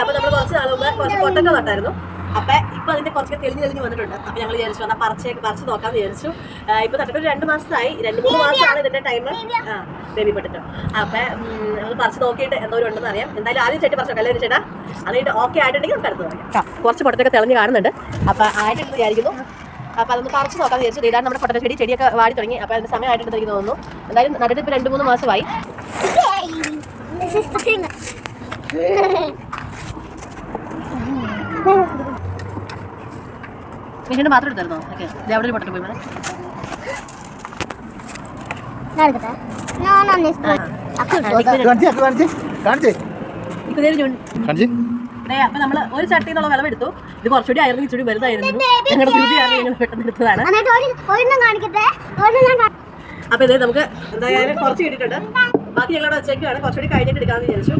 അപ്പൊ നമ്മൾ കുറച്ച് നാൾ മുമ്പ് കുറച്ച് പൊട്ടക്ക നട്ടായിരുന്നു അപ്പൊ ഇപ്പൊ അതിന്റെ കുറച്ചൊക്കെ തെളിഞ്ഞ് തെളിഞ്ഞ് വന്നിട്ടുണ്ട്. അപ്പൊ ഞങ്ങൾ വിചാരിച്ചു എന്നാ പറിച്ചേക്ക് പറിച്ച് നോക്കാന്ന് വിചാരിച്ചു. ഇപ്പൊ നട്ടിട്ട് ഒരു രണ്ട് മാസമായി രണ്ട് മൂന്ന് മാസമാണ് ഇതിന്റെ ടൈം ആ ബേബി പെട്ടിട്ട്. അപ്പൊ നമ്മൾ പറിച്ച് നോക്കിയിട്ട് എന്തോരം ഉണ്ടെന്ന് അറിയാം. എന്തായാലും ആദ്യം ചേട്ടി പറിച്ചോട്ടെ അല്ലേ ചേട്ടാ? അതിട്ട് ഓക്കെ ആയിട്ടുണ്ടെങ്കിൽ നമുക്ക് അടുത്ത് നോക്കാം. കുറച്ച് പൊട്ടത്തൊക്കെ തെളിഞ്ഞ് കാണുന്നുണ്ട്. അപ്പൊ ആയിട്ടുണ്ട് വിചാരിക്കുന്നു. അപ്പൊ അതൊന്ന് പറിച്ച് നോക്കാന്ന് വിചാരിച്ചു. ഇതാണ് നമ്മുടെ പൊട്ടത്തെ ചെടി. ചെടിയൊക്കെ വാടി തുടങ്ങി. അപ്പൊ അതിന്റെ സമയമായിട്ടുണ്ട് എനിക്ക് തോന്നുന്നു. എന്തായാലും നട്ടിട്ട് ഇപ്പൊ രണ്ട് മൂന്ന് മാസമായി. മിനിന്റെ മാത്രം എടുത്തായിരുന്നോ? ഓക്കെ. അവിടെ ഒരു പൊട്ടൽ പോയി അപ്പൊ നമ്മൾ ഒരു ചട്ടിന്നുള്ള വിളവ് എടുത്തു. ഇത് കുറച്ചുകൂടി അയർന്ന് ഇച്ചിരി വലുതായിരുന്നു. ഞങ്ങളുടെ പെട്ടെന്ന് എടുത്തതാണ്. അപ്പൊ ഇത് നമുക്ക് എന്തായാലും കുറച്ച് കിട്ടിയിട്ടുണ്ട്. ബാക്കി ഞങ്ങളുടെ ഉച്ചയ്ക്കാണ് കുറച്ചുകൂടി കഴിഞ്ഞിട്ട് എടുക്കാമെന്ന് വിചാരിച്ചു.